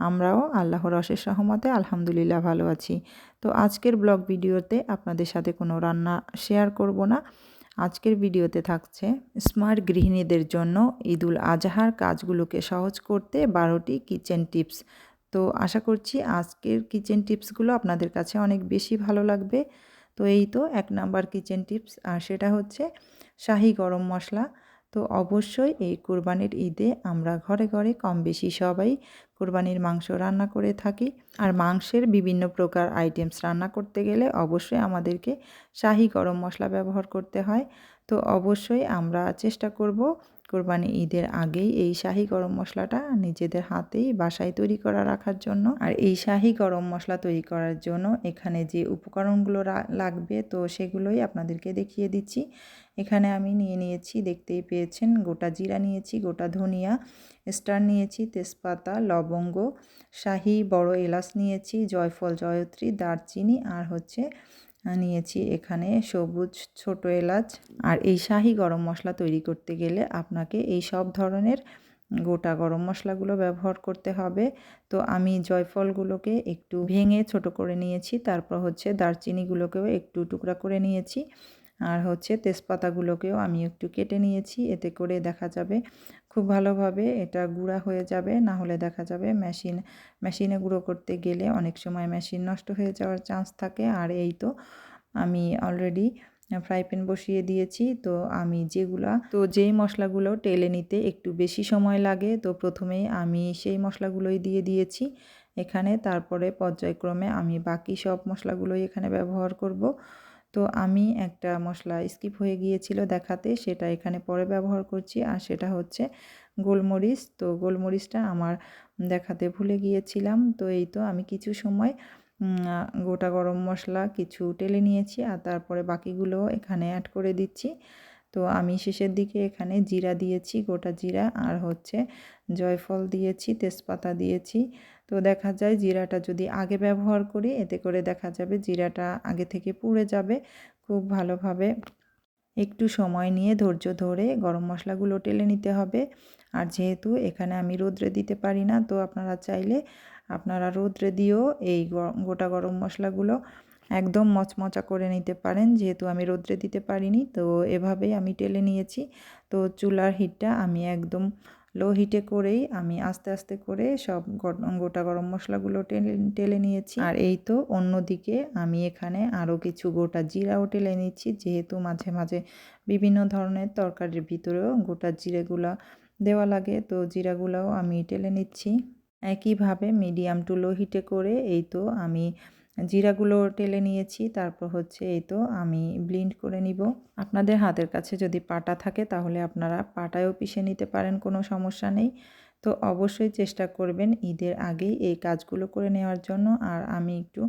আমরাও আল্লাহর অশেষ সহমতে আলহামদুলিল্লাহ ভালো আছি। তো আজকের ব্লগ ভিডিওতে আপনাদের সাথে কোনো রান্না শেয়ার করব না। আজকের ভিডিওতে থাকছে স্মার্ট গৃহিণীদের জন্য ঈদুল আজহার কাজগুলোকে সহজ করতে বারোটি কিচেন টিপস। তো আশা করছি আজকের কিচেন টিপসগুলো আপনাদের কাছে অনেক বেশি ভালো লাগবে। তো এই তো এক নাম্বার কিচেন টিপস, আর সেটা হচ্ছে শাহি গরম মশলা। তো অবশ্যই এই কুরবানির ঈদে আমরা ঘরে ঘরে কম বেশি সবাই কুরবানির মাংস রান্না করে থাকি। আর মাংসের বিভিন্ন প্রকার আইটেমস রান্না করতে গেলে অবশ্যই আমাদেরকে শাহি গরম মশলা ব্যবহার করতে হয়। তো অবশ্যই আমরা চেষ্টা করব কোরবানি ঈদের আগেই এই শাহি গরম মশলাটা নিজেদের হাতেই বাসায় তৈরি করা রাখার জন্য। আর এই শাহি গরম মশলা তৈরি করার জন্য এখানে যে উপকরণগুলো লাগবে, তো সেগুলোই আপনাদেরকে দেখিয়ে দিচ্ছি। এখানে আমি নিয়ে নিয়েছি, দেখতেই পেয়েছেন, গোটা জিরা নিয়েছি, গোটা ধনিয়া, স্টার নিয়েছি, তেজপাতা, লবঙ্গ, শাহি বড় এলাচ নিয়েছি, জয়ফল, জয়ত্রী, দারচিনি, আর হচ্ছে নিয়েছি এখানে সবুজ, ছোট এলাচ আর এই শাহি গরম মশলা তৈরি করতে গেলে আপনাকে এই সব ধরনের গোটা গরম মশলাগুলো ব্যবহার করতে হবে। তো আমি জয়ফলগুলোকে একটু ভেঙে ছোট করে নিয়েছি, তারপর হচ্ছে দারচিনিগুলোকেও একটু টুকরা করে নিয়েছি। আর হচ্ছে তেজপাতাগুলোকেও আমি একটু কেটে নিয়েছি, এতে করে দেখা যাবে খুব ভালোভাবে এটা গুঁড়া হয়ে যাবে না হলে দেখা যাবে মেশিন, মেশিনে গুঁড়ো করতে গেলে অনেক সময় মেশিন নষ্ট হয়ে যাওয়ার চান্স থাকে। আর এই তো আমি অলরেডি ফ্রাই প্যান বসিয়ে দিয়েছি। তো আমি যেগুলা, তো যেই মশলাগুলো টেলে নিতে একটু বেশি সময় লাগে, তো প্রথমেই আমি সেই মশলাগুলোই দিয়ে দিয়েছি। এখানে তারপরে পর্যায়ক্রমে আমি বাকি সব মশলাগুলোই এখানে ব্যবহার করব। তো আমি একটা মশলা স্কিপ হয়ে গিয়েছিল দেখাতে, সেটা এখানে পরে ব্যবহার করছি। আর সেটা হচ্ছে গোলমরিচ। তো গোলমরিচটা আমার দেখাতে ভুলে গিয়েছিলাম। তো এই তো আমি কিছু সময় গোটা গরম মশলা কিছু টেলে নিয়েছি আর তারপরে বাকিগুলো এখানে অ্যাড করে দিচ্ছি। তো আমি শেষের দিকে এখানে জিরা দিয়েছি, গোটা জিরা। আর হচ্ছে জয়ফল দিয়েছি, তেজপাতা দিয়েছি। তো দেখা যায় জিরাটা যদি আগে ব্যবহার করি, এতে করে দেখা যাবে জিরাটা আগে থেকে পুড়ে যাবে। খুব ভালোভাবে একটু সময় নিয়ে ধৈর্য ধরে গরম মশলাগুলো টেলে নিতে হবে। আর যেহেতু এখানে আমি রোদ্রে দিতে পারি না, তো আপনারা চাইলে আপনারা রোদ্রে দিয়েও এই গোটা গরম মশলাগুলো একদম মচমচা করে নিতে পারেন। যেহেতু আমি রোদ্রে দিতে পারিনি, তো এভাবেই আমি টেলে নিয়েছি। তো চুলার হিটটা আমি একদম লো হিটে করেই আমি আস্তে আস্তে করে সব গোটা গরম মশলাগুলো টেলে টেলে নিয়েছি। আর এই তো অন্যদিকে আমি এখানে আরও কিছু গোটা জিরাও টেলে নিচ্ছি, যেহেতু মাঝে মাঝে বিভিন্ন ধরনের তরকারির ভিতরেও গোটা জিরেগুলো দেওয়া লাগে, তো জিরাগুলোও আমি টেলে নিচ্ছি। একইভাবে মিডিয়াম টু লো হিটে করে এই তো আমি জিরাগুলো টেলে নিয়েছি, তারপর হচ্ছে এই তো আমি ব্লিন্ড করে নিব। আপনাদের হাতের কাছে যদি পাটা থাকে তাহলে আপনারা পাটায়ও পিষে নিতে পারেন, কোনো সমস্যা নেই। তো অবশ্যই চেষ্টা করবেন ঈদের আগেই এই কাজগুলো করে নেওয়ার জন্য। আর আমি একটু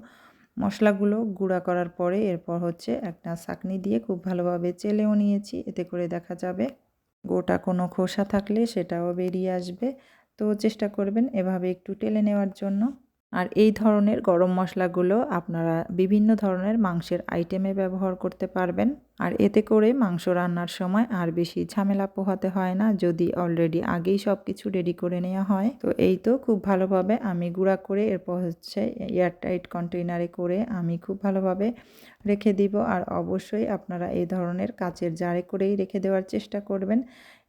মশলাগুলো গুঁড়া করার পরে এরপর হচ্ছে একটা চাকনি দিয়ে খুব ভালোভাবে চেলেও নিয়েছি, এতে করে দেখা যাবে গোটা কোনো খোসা থাকলে সেটাও বেরিয়ে আসবে। তো চেষ্টা করবেন এভাবে একটু টেলে নেওয়ার জন্য। আর এই ধরনের গরম মশলাগুলো আপনারা বিভিন্ন ধরনের মাংসের আইটেমে ব্যবহার করতে পারবেন। আর এতে করে মাংস রান্নার সময় আর বেশি ঝামেলা পোহাতে হয় না, যদি অলরেডি আগেই সব কিছু রেডি করে নেওয়া হয়। তো এই তো খুব ভালোভাবে আমি গুঁড়া করে এরপর হচ্ছে এয়ারটাইট কন্টেইনারে করে আমি খুব ভালোভাবে রেখে দিব। আর অবশ্যই আপনারা এই ধরনের কাচের জারে করেই রেখে দেওয়ার চেষ্টা করবেন।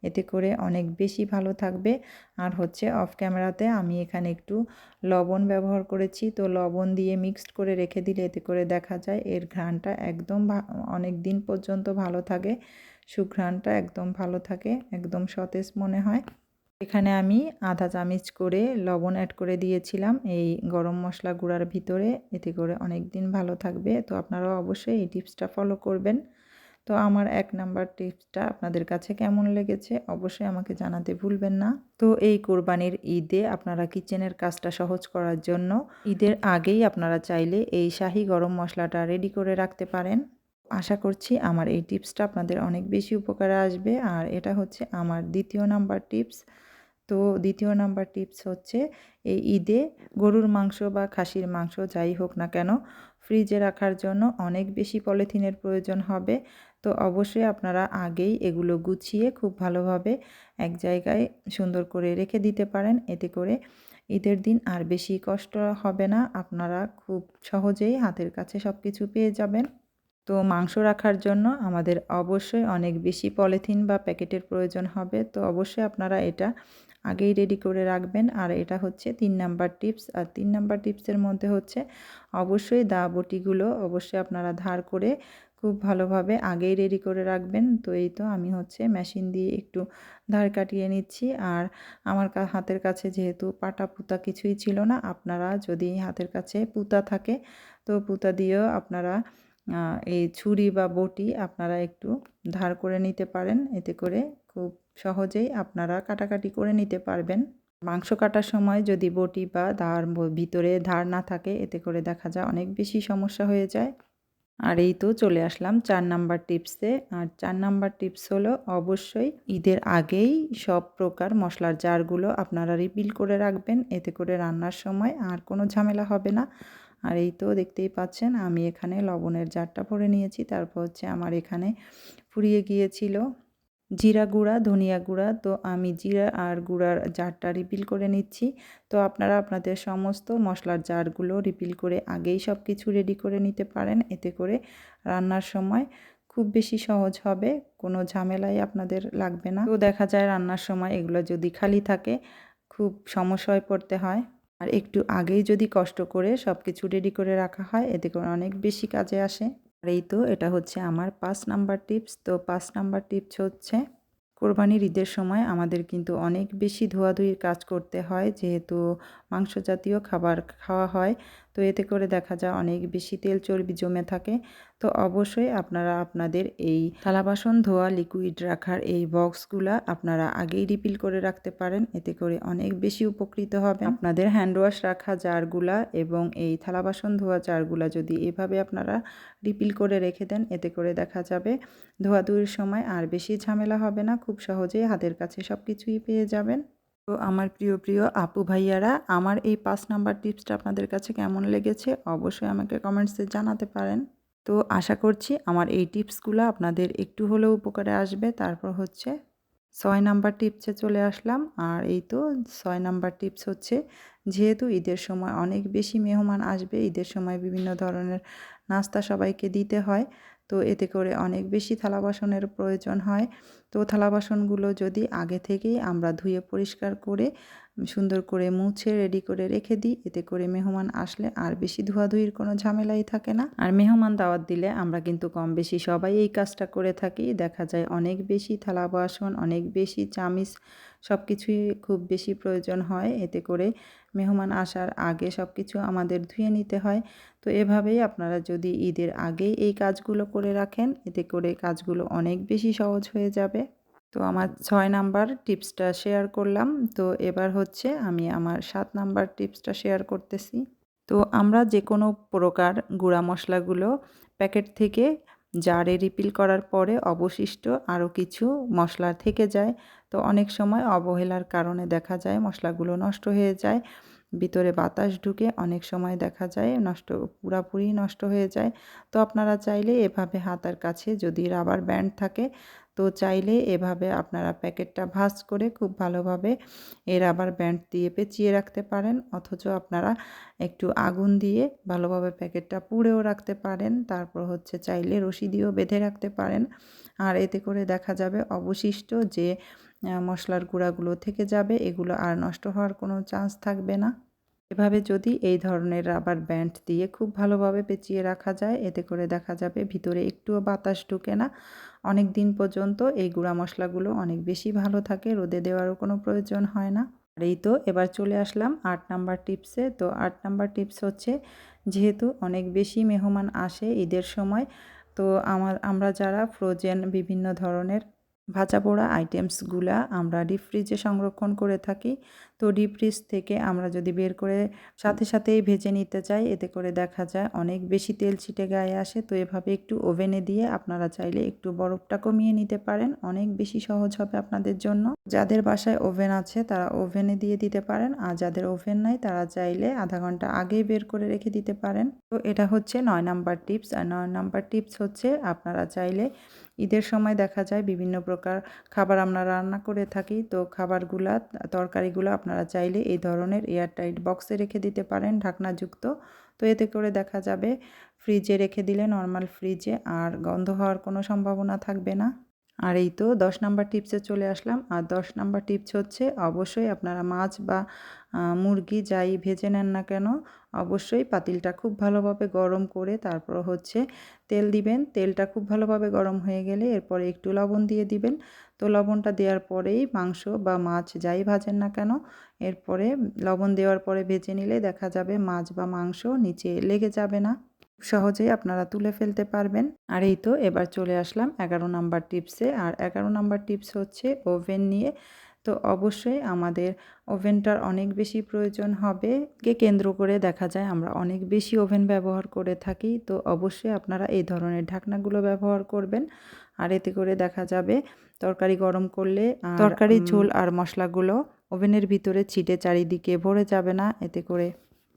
এতে করে অনেক বেশি ভালো থাকবে। আর হচ্ছে অফ ক্যামেরাতে আমি এখানে একটু লবণ ব্যবহার করেছি। তো লবণ দিয়ে মিক্সড করে রেখে দিলে এতে করে দেখা যায় এর ঘ্রাণটা একদম অনেক দিন পর্যন্ত ভালো থাকে। সুঘ্রাণটা একদম ভালো থাকে, একদম সতেজ মনে হয়। এখানে আমি আধা চামচ করে লবণ অ্যাড করে দিয়েছিলাম এই গরম মশলা গুঁড়ার ভিতরে। এতে করে অনেক দিন ভালো থাকবে। তো আপনারাও অবশ্যই এই টিপসটা ফলো করবেন। তো আমার এক নাম্বার টিপসটা আপনাদের কাছে কেমন লেগেছে অবশ্যই আমাকে জানাতে ভুলবেন না। তো এই কোরবানির ঈদে আপনারা কিচেনের কাজটা সহজ করার জন্য ঈদের আগেই আপনারা চাইলে এই শাহি গরম মশলাটা রেডি করে রাখতে পারেন। আশা করছি আমার এই টিপসটা আপনাদের অনেক বেশি উপকারে আসবে। আর এটা হচ্ছে আমার দ্বিতীয় নাম্বার টিপস। তো দ্বিতীয় নাম্বার টিপস হচ্ছে এই ঈদে গরুর মাংস বা খাসির মাংস যাই হোক না কেন, ফ্রিজে রাখার জন্য অনেক বেশি পলিথিনের প্রয়োজন হবে। তো অবশ্যই আপনারা আগেই এগুলো গুছিয়ে খুব ভালোভাবে এক জায়গায় সুন্দর করে রেখে দিতে পারেন। এতে করে ঈদের দিন আর বেশি কষ্ট হবে না। আপনারা খুব সহজেই হাতের কাছে সব কিছু পেয়ে যাবেন। তো মাংস রাখার জন্য আমাদের অবশ্যই অনেক বেশি পলিথিন বা প্যাকেটের প্রয়োজন হবে। তো অবশ্যই আপনারা এটা আগেই রেডি করে রাখবেন। আর এটা হচ্ছে তিন নাম্বার টিপস। আর তিন নাম্বার টিপসের মধ্যে হচ্ছে অবশ্যই দা বটিগুলো অবশ্যই আপনারা ধার করে খুব ভালোভাবে আগেই রেডি করে রাখবেন। তো এই তো আমি হচ্ছে মেশিন দিয়ে একটু ধার কাটিয়ে নিচ্ছি। আর আমার হাতের কাছে যেহেতু পাটা পুতা কিছুই ছিল না, আপনারা যদি হাতের কাছে পুতা থাকে, তো পুতা দিয়েও আপনারা এই ছুরি বা বটি আপনারা একটু ধার করে নিতে পারেন। এতে করে খুব সহজেই আপনারা কাটাকাটি করে নিতে পারবেন। মাংস কাটার সময় যদি বটি বা ধার ভিতরে ধার না থাকে, এতে করে দেখা যায় অনেক বেশি সমস্যা হয়ে যায়। আর এই তো চলে আসলাম চার নাম্বার টিপসে। আর চার নাম্বার টিপস হলো অবশ্যই ঈদের আগেই সব প্রকার মশলার জারগুলো আপনারা রিপিল করে রাখবেন। এতে করে রান্নার সময় আর কোনো ঝামেলা হবে না। আর এই তো দেখতেই পাচ্ছেন আমি এখানে লবণের জারটা ভরে নিয়েছি। তারপর হচ্ছে আমার এখানে ফুরিয়ে গিয়েছিল জিরা গুঁড়া, ধনিয়া গুঁড়া। তো আমি জিরা আর গুঁড়ার জারটা রিপিল করে নিচ্ছি। তো আপনারা আপনাদের সমস্ত মশলার জারগুলো রিপিল করে আগেই সব কিছু রেডি করে নিতে পারেন। এতে করে রান্নার সময় খুব বেশি সহজ হবে, কোনো ঝামেলাই আপনাদের লাগবে না। তো দেখা যায় রান্নার সময় এগুলো যদি খালি থাকে, খুব সমস্যায় পড়তে হয়। আর একটু আগেই যদি কষ্ট করে সব কিছু রেডি করে রাখা হয়, এতে করে অনেক বেশি কাজে আসে। আর এই তো, এটা হচ্ছে আমার পাঁচ নাম্বার টিপস। তো পাঁচ নাম্বার টিপস হচ্ছে, কোরবানির ঈদের সময় আমাদের কিন্তু অনেক বেশি ধোয়াধুয়ির কাজ করতে হয়, যেহেতু মাংস জাতীয় খাবার খাওয়া হয়। তো এতে করে দেখা যায় অনেক বেশি তেল চর্বি জমে থাকে। তো অবশ্যই আপনারা আপনাদের এই থালা বাসন ধোয়া লিকুইড রাখার এই বক্সগুলা আপনারা আগেই রিপিল করে রাখতে পারেন। এতে করে অনেক বেশি উপকৃত হবে আপনাদের হ্যান্ড ওয়াশ রাখা জারগুলা এবং এই থালা বাসন ধোয়া জারগুলা যদি এভাবে আপনারা রিপিল করে রেখে দেন, এতে করে দেখা যাবে ধোয়াধুয়ির সময় আর বেশি ঝামেলা হবে না। খুব সহজেই হাতের কাছে সব কিছুই পেয়ে যাবেন। তো আমার প্রিয় প্রিয় আপু ভাইয়ারা, আমার এই পাঁচ নাম্বার টিপসটা আপনাদের কাছে কেমন লেগেছে? অবশ্যই আমাকে কমেন্টসে জানাতে পারেন। তো আশা করছি আমার এই টিপসগুলো আপনাদের একটু হলেও উপকারে আসবে। তারপর হচ্ছে ছয় নাম্বার টিপসে চলে আসলাম। আর এই তো ছয় নাম্বার টিপস হচ্ছে, যেহেতু ঈদের সময় অনেক বেশি মেহমান আসবে, ঈদের সময় বিভিন্ন ধরনের নাস্তা সবাইকে দিতে হয়, তো এতে করে অনেক বেশি থালা বাসনের প্রয়োজন হয়। তো থালা বাসনগুলো যদি আগে থেকেই আমরা ধুয়ে পরিষ্কার করে সুন্দর করে মুছে রেডি করে রেখে দিই। এতে করে মেহমান আসলে আর বেশি ধোয়াধুয়ির কোনো ঝামেলাই থাকে না। আর মেহমান দাওয়াত দিলে আমরা কিন্তু কম বেশি সবাই এই কাজটা করে থাকি। দেখা যায় অনেক বেশি থালা বাসন, অনেক বেশি চামিচ সব কিছুই খুব বেশি প্রয়োজন হয়। এতে করে মেহমান আসার আগে সব কিছু আমাদের ধুয়ে নিতে হয়। তো এভাবেই আপনারা যদি ঈদের আগেই এই কাজগুলো করে রাখেন, এতে করে কাজগুলো অনেক বেশি সহজ হয়ে যাবে। তো আমার ছয় নাম্বার টিপসটা শেয়ার করলাম। তো এবার হচ্ছে আমি আমার সাত নাম্বার টিপসটা শেয়ার করতেছি। তো আমরা যে কোনো প্রকার গুঁড়া মশলাগুলো প্যাকেট থেকে জারে রিপিল করার পরে অবশিষ্ট আরও কিছু মশলা থেকে যায়। তো অনেক সময় অবহেলার কারণে দেখা যায় মশলাগুলো নষ্ট হয়ে যায়, ভিতরে বাতাস ঢুকে অনেক সময় দেখা যায় নষ্ট, পুরাপুরি নষ্ট হয়ে যায়। তো আপনারা চাইলে এভাবে হাতার কাছে যদি রাবার ব্যান্ড থাকে তো চাইলে এভাবে আপনারা প্যাকেটটা ভাজ করে খুব ভালোভাবে এই রাবার ব্যান্ড দিয়ে পেঁচিয়ে রাখতে পারেন। অথচ আপনারা একটু আগুন দিয়ে ভালোভাবে প্যাকেটটা পুড়েও রাখতে পারেন। তারপর হচ্ছে চাইলে রশি দিয়েও বেঁধে রাখতে পারেন। আর এতে করে দেখা যাবে অবশিষ্ট যে মশলার গুঁড়াগুলো থেকে যাবে, এগুলো আর নষ্ট হওয়ার কোনো চান্স থাকবে না। এভাবে যদি এই ধরনের রাবার ব্যান্ড দিয়ে খুব ভালোভাবে পেঁচিয়ে রাখা যায়, এতে করে দেখা যাবে ভিতরে একটুও বাতাস ঢুকে না। অনেক দিন পর্যন্ত এই গুঁড়া মশলাগুলো অনেক বেশি ভালো থাকে, রোদে দেওয়ারও কোনো প্রয়োজন হয় না। আর এই তো এবার চলে আসলাম আট নাম্বার টিপসে। তো আট নাম্বার টিপস হচ্ছে, যেহেতু অনেক বেশি মেহমান আসে ঈদের সময়, তো আমার, আমরা যারা ফ্রোজেন বিভিন্ন ধরনের ভাজা পোড়া আইটেমসগুলা আমরা ডিপ ফ্রিজে সংরক্ষণ করে থাকি। তো ডিপ ফ্রিজ থেকে আমরা যদি বের করে সাথে সাথেই ভেজে নিতে চাই, এতে করে দেখা যায় অনেক বেশি তেল ছিটে গায়ে আসে। তো এভাবে একটু ওভেনে দিয়ে আপনারা চাইলে একটু বরফটা কমিয়ে নিতে পারেন। অনেক বেশি সহজ হবে আপনাদের জন্য। যাদের বাসায় ওভেন আছে তারা ওভেনে দিয়ে দিতে পারেন, আর যাদের ওভেন নাই তারা চাইলে আধা ঘণ্টা আগেই বের করে রেখে দিতে পারেন। তো এটা হচ্ছে নয় নাম্বার টিপস আর নয় নাম্বার টিপস হচ্ছে আপনারা চাইলে ঈদের সময় দেখা যায় বিভিন্ন প্রকার খাবার আমরা রান্না করে থাকি। তো খাবারগুলা, তরকারিগুলো আপনারা চাইলে এই ধরনের এয়ারটাইট বক্সে রেখে দিতে পারেন ঢাকনাযুক্ত। তো এতে করে দেখা যাবে, ফ্রিজে রেখে দিলে নর্মাল ফ্রিজে আর গন্ধ হওয়ার কোনো সম্ভাবনা থাকবে না। আর এই তো দশ নাম্বার টিপসে চলে আসলাম। আর দশ নাম্বার টিপস হচ্ছে, অবশ্যই আপনারা মাছ বা মুরগি যাই ভেজে নেন না কেন, অবশ্যই পাতিলটা খুব ভালোভাবে গরম করে তারপর হচ্ছে তেল দিবেন। তেলটা খুব ভালোভাবে গরম হয়ে গেলে এরপরে একটু লবণ দিয়ে দিবেন। তো লবণটা দেওয়ার পরেই মাংস বা মাছ যাই ভাজেন না কেন, এরপরে লবণ দেওয়ার পরে ভেজে নিলে দেখা যাবে মাছ বা মাংস নিচে লেগে যাবে না। সহজেই আপনারা তুলে ফেলতে পারবেন। আর এই তো এবার চলে আসলাম এগারো নাম্বার টিপসে আর এগারো নাম্বার টিপস হচ্ছে ওভেন নিয়ে। তো অবশ্যই আমাদের ওভেনটার অনেক বেশি প্রয়োজন হবে। কে কেন্দ্র করে দেখা যায় আমরা অনেক বেশি ওভেন ব্যবহার করে থাকি। তো অবশ্যই আপনারা এই ধরনের ঢাকনাগুলো ব্যবহার করবেন। আর এতে করে দেখা যাবে তরকারি গরম করলে তরকারি ঝোল আর মশলাগুলো ওভেনের ভিতরে ছিটে চারিদিকে ভরে যাবে না। এতে করে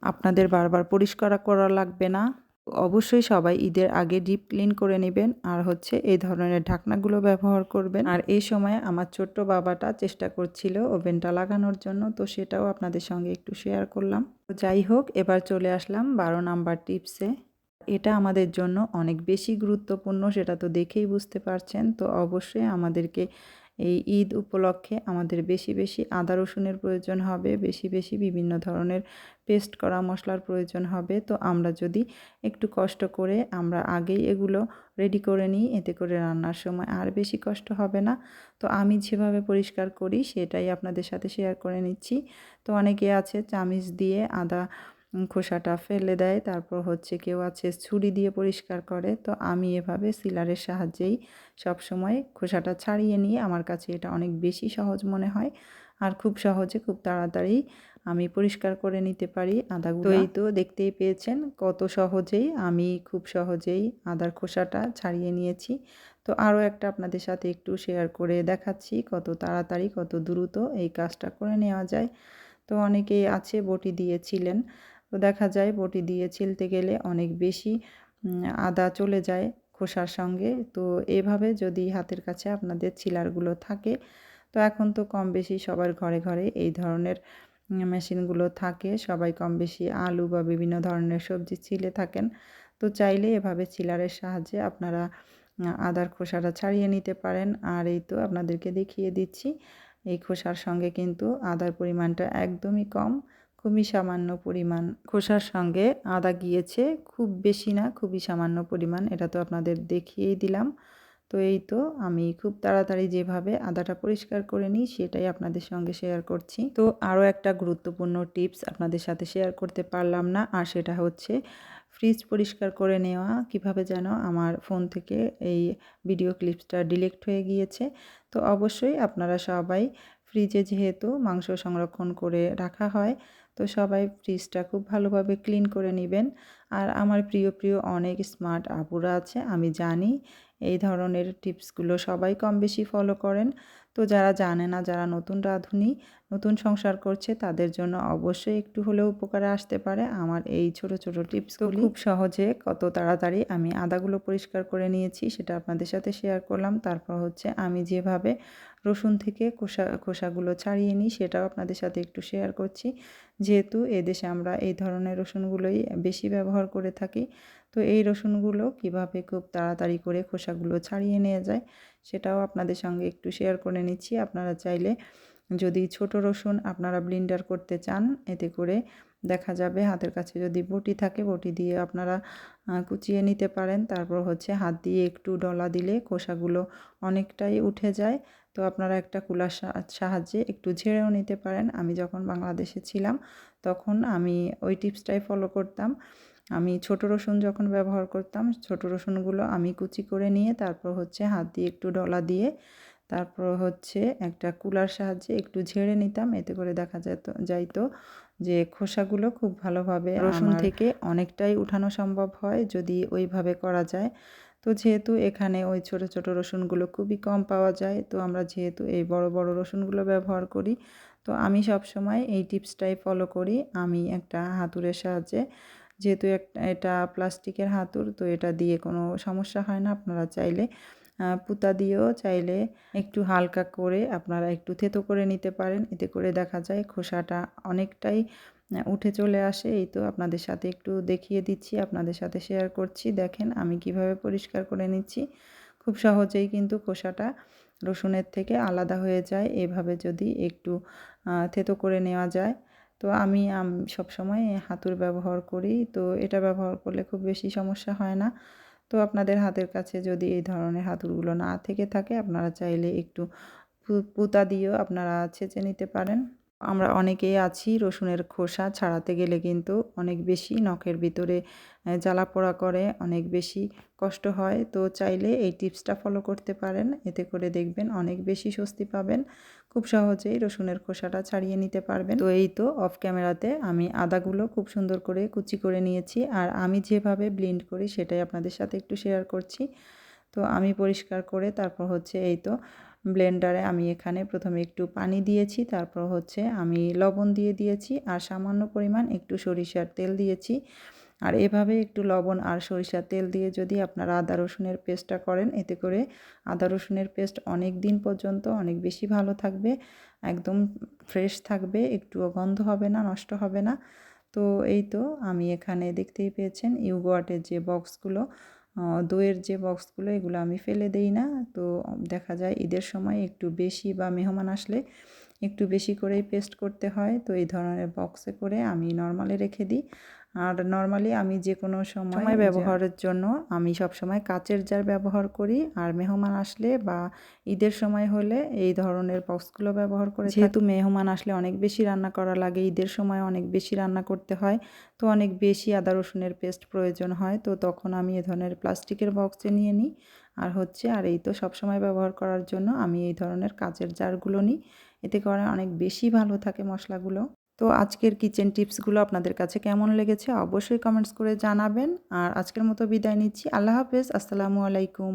আপনাদের বারবার পরিষ্কার করা লাগবে না। অবশ্যই সবাই ঈদের আগে ডিপ ক্লিন করে নেবেন আর হচ্ছে এই ধরনের ঢাকনাগুলো ব্যবহার করবেন। আর এই সময় আমার ছোট্ট বাবাটা চেষ্টা করছিল ওভেনটা লাগানোর জন্য, তো সেটাও আপনাদের সঙ্গে একটু শেয়ার করলাম। তো যাই হোক, এবার চলে আসলাম বারো নাম্বার টিপসে এটা আমাদের জন্য অনেক বেশি গুরুত্বপূর্ণ, সেটা তো দেখেই বুঝতে পারছেন। তো অবশ্যই আমাদেরকে এই ঈদ উপলক্ষে আমাদের বেশি বেশি আদা রসুনের প্রয়োজন হবে, বেশি বেশি বিভিন্ন ধরনের পেস্ট করা মশলার প্রয়োজন হবে। তো আমরা যদি একটু কষ্ট করে আমরা আগেই এগুলো রেডি করে নিই, এতে করে রান্নার সময় আর বেশি কষ্ট হবে না। তো আমি যেভাবে পরিষ্কার করি সেটাই আপনাদের সাথে শেয়ার করে নিচ্ছি। তো অনেকে আছে চামিচ দিয়ে আদা খোসাটা ফেলে দেয়। তারপর হচ্ছে কেউ আছে ছুরি দিয়ে পরিষ্কার করে। তো আমি এভাবে সিলারের সাহায্যেই সব সময় খোসাটা ছাড়িয়ে নিয়ে আমার কাছে এটা অনেক বেশি সহজ মনে হয়। আর খুব সহজে খুব তাড়াতাড়ি আমি পরিষ্কার করে নিতে পারি আদাগুলো। এই তো দেখতেই পেয়েছেন কত সহজেই আমি খুব সহজেই আদার খোসাটা ছাড়িয়ে নিয়েছি। তো আরও একটা আপনাদের সাথে একটু শেয়ার করে দেখাচ্ছি কত তাড়াতাড়ি, কত দ্রুত এই কাজটা করে নেওয়া যায়। তো অনেকেই আছে বটি দিয়েছিলেন। তো দেখা যায় বটি দিয়ে ছিলতে গেলে অনেক বেশি আদা চলে যায় খোসার সঙ্গে। তো এভাবে যদি হাতের কাছে আপনাদের ছিলারগুলো থাকে, তো এখন তো কম বেশি সবার ঘরে ঘরে এই ধরনের মেশিনগুলো থাকে। সবাই কম বেশি আলু বা বিভিন্ন ধরনের সবজি ছিলে থাকেন। তো চাইলে এভাবে চিলারের সাহায্যে আপনারা আদার খোসাটা ছাড়িয়ে নিতে পারেন। আর এই তো আপনাদেরকে দেখিয়ে দিচ্ছি, এই খোসার সঙ্গে কিন্তু আদার পরিমাণটা একদমই কম। খুবই সামান্য পরিমাণ খোসার সঙ্গে আদা গিয়েছে। খুব বেশি না, খুবই সামান্য পরিমাণ, এটা তো আপনাদের দেখিয়েই দিলাম। তো এই তো আমি খুব তাড়াতাড়ি যেভাবে আদাটা পরিষ্কার করে নিই, সেটাই আপনাদের সঙ্গে শেয়ার করছি। তো আরও একটা গুরুত্বপূর্ণ টিপস আপনাদের সাথে শেয়ার করতে পারলাম না, আর সেটা হচ্ছে ফ্রিজ পরিষ্কার করে নেওয়া। কীভাবে যেন আমার ফোন থেকে এই ভিডিও ক্লিপসটা ডিলেক্ট হয়ে গিয়েছে। তো অবশ্যই আপনারা সবাই ফ্রিজে যেহেতু মাংস সংরক্ষণ করে রাখা হয় তো সবাই ফ্রিজটা খুব ভালোভাবে ক্লিন করে নেবেন। আর আমার প্রিয় প্রিয় অনেক স্মার্ট আপুরা আছে, আমি জানি। এই ধরনের টিপসগুলো সবাই কম বেশি ফলো করেন। তো যারা জানে না, যারা নতুন রাঁধুনি, নতুন সংসার করছে, তাদের জন্য অবশ্যই একটু হলেও উপকারে আসতে পারে। আমার এই ছোট ছোট টিপসগুলি খুব সহজে কত তাড়াতাড়ি আমি আদাগুলো পরিষ্কার করে নিয়েছি, সেটা আপনাদের সাথে শেয়ার করলাম। তারপর হচ্ছে আমি যেভাবে রসুন থেকে খোসা, খোসাগুলো ছাড়িয়ে নিই, সেটাও আপনাদের সাথে একটু শেয়ার করছি। যেহেতু এদেশে আমরা এই ধরনের রসুনগুলোই বেশি ব্যবহার করে থাকি তো এই রসুনগুলো কীভাবে খুব তাড়াতাড়ি করে খোসাগুলো ছাড়িয়ে নিয়ে যায় সেটাও আপনাদের সঙ্গে একটু শেয়ার করে নিচ্ছি। আপনারা চাইলে যদি ছোট রসুন আপনারা ব্লিন্ডার করতে চান, এতে করে দেখা যাবে হাতের কাছে যদি বটি থাকে, বটি দিয়ে আপনারা কুচিয়ে নিতে পারেন। তারপর হচ্ছে হাত দিয়ে একটু ডলা দিলে খোসাগুলো অনেকটাই উঠে যায়। তো আপনারা একটা কুলার সাহায্যে একটু ঝেড়েও নিতে পারেন। আমি যখন বাংলাদেশে ছিলাম, তখন আমি ওই টিপসটাই ফলো করতাম। আমি ছোট রসুন যখন ব্যবহার করতাম ছোট রসুনগুলো আমি কুচি করে নিয়ে তারপর হচ্ছে হাত দিয়ে একটু ডলা দিয়ে তারপর হচ্ছে একটা কুলার সাহায্যে একটু ঝেড়ে নিতাম। এতে করে দেখা যেত যাইতো যে খোসাগুলো খুব ভালোভাবে রসুন থেকে অনেকটাই উঠানো সম্ভব হয় যদি ওইভাবে করা যায়। তো যেহেতু এখানে ওই ছোট ছোট রসুনগুলো খুবই কম পাওয়া যায় তো আমরা যেহেতু এই বড় বড় রসুনগুলো ব্যবহার করি তো আমি সব সময় এই টিপসটাই ফলো করি। আমি একটা হাতুড়ের সাহায্যে যেহেতু এটা প্লাস্টিকের হাতুর তো এটা দিয়ে কোনো সমস্যা হয় না। আপনারা চাইলে পুতা দিয়েও চাইলে একটু হালকা করে আপনারা একটু থেতো করে নিতে পারেন। এতে করে দেখা যায় খোসাটা অনেকটাই উঠে চলে আসে। এই তো আপনাদের সাথে একটু দেখিয়ে দিচ্ছি, আপনাদের সাথে শেয়ার করছি। দেখেন আমি কীভাবে পরিষ্কার করে নিচ্ছি। খুব সহজেই কিন্তু খোসাটা রসুনের থেকে আলাদা হয়ে যায়। এভাবে যদি একটু থেতো করে নেওয়া যায় তো আমি সবসময় হাতুর ব্যবহার করি। তো এটা ব্যবহার করলে খুব বেশি সমস্যা হয় না। তো আপনাদের হাতের কাছে যদি এই ধরনের হাতুরগুলো না থেকে থাকে, আপনারা চাইলে একটু পুতা দিয়েও আপনারা ছেঁচে নিতে পারেন। আমরা অনেকেই আছি রসুনের খোসা ছাড়াতে গেলে কিন্তু অনেক বেশি নখের ভিতরে জ্বালা পোড়া করে, অনেক বেশি কষ্ট হয়। তো চাইলে এই টিপসটা ফলো করতে পারেন। এতে করে দেখবেন অনেক বেশি স্বস্তি পাবেন। খুব সহজেই রসুনের খোসাটা ছাড়িয়ে নিতে পারবেন। তো এই তো অফ ক্যামেরাতে আমি আদাগুলো খুব সুন্দর করে কুচি করে নিয়েছি। আর আমি যেভাবে ব্লিন্ড করি সেটাই আপনাদের সাথে একটু শেয়ার করছি। তো আমি পরিষ্কার করে তারপর হচ্ছে এই তো ব্লেন্ডারে আমি এখানে প্রথমে একটু পানি দিয়েছি, তারপর হচ্ছে আমি লবণ দিয়ে দিয়েছি আর সামান্য পরিমাণ একটু সরিষার তেল দিয়েছি। আর এভাবে একটু লবণ আর সরিষার তেল দিয়ে যদি আপনারা আদা রসুনের পেস্টটা করেন, এতে করে আদা রসুনের পেস্ট অনেক দিন পর্যন্ত অনেক বেশি ভালো থাকবে, একদম ফ্রেশ থাকবে, একটুও গন্ধ হবে না, নষ্ট হবে না। তো এই তো আমি এখানে দেখতেই পেয়েছেন ইউগোয়াটের যে বক্সগুলো দইয়ের যে বক্সগুলো, এগুলো আমি ফেলে দেই না। তো দেখা যায় ঈদের সময় একটু বেশি বা মেহমান আসলে একটু বেশি করেই পেস্ট করতে হয়। তো এই ধরনের বক্সে করে আমি নর্মালে রেখে দিই। আর নর্মালি আমি যে কোনো সময় ব্যবহারের জন্য আমি সব সময় কাচের জার ব্যবহার করি। আর মেহমান আসলে বা ঈদের সময় হলে এই ধরনের বক্সগুলো ব্যবহার করে যেহেতু মেহমান আসলে অনেক বেশি রান্না করা লাগে ঈদের সময় অনেক বেশি রান্না করতে হয় তো অনেক বেশি আদা রসুনের পেস্ট প্রয়োজন হয় তো তখন আমি এ ধরনের প্লাস্টিকের বক্সে নিয়ে নিই। আর হচ্ছে আর এই তো সবসময় ব্যবহার করার জন্য আমি এই ধরনের কাচের জারগুলো নিই। এতে করে অনেক বেশি ভালো থাকে মশলাগুলো। তো আজকের কিচেন টিপসগুলো আপনাদের কাছে কেমন লেগেছে অবশ্যই কমেন্টস করে জানাবেন। আর আজকের মতো বিদায় নিচ্ছি। আল্লাহ হাফেজ। আসসালামু আলাইকুম।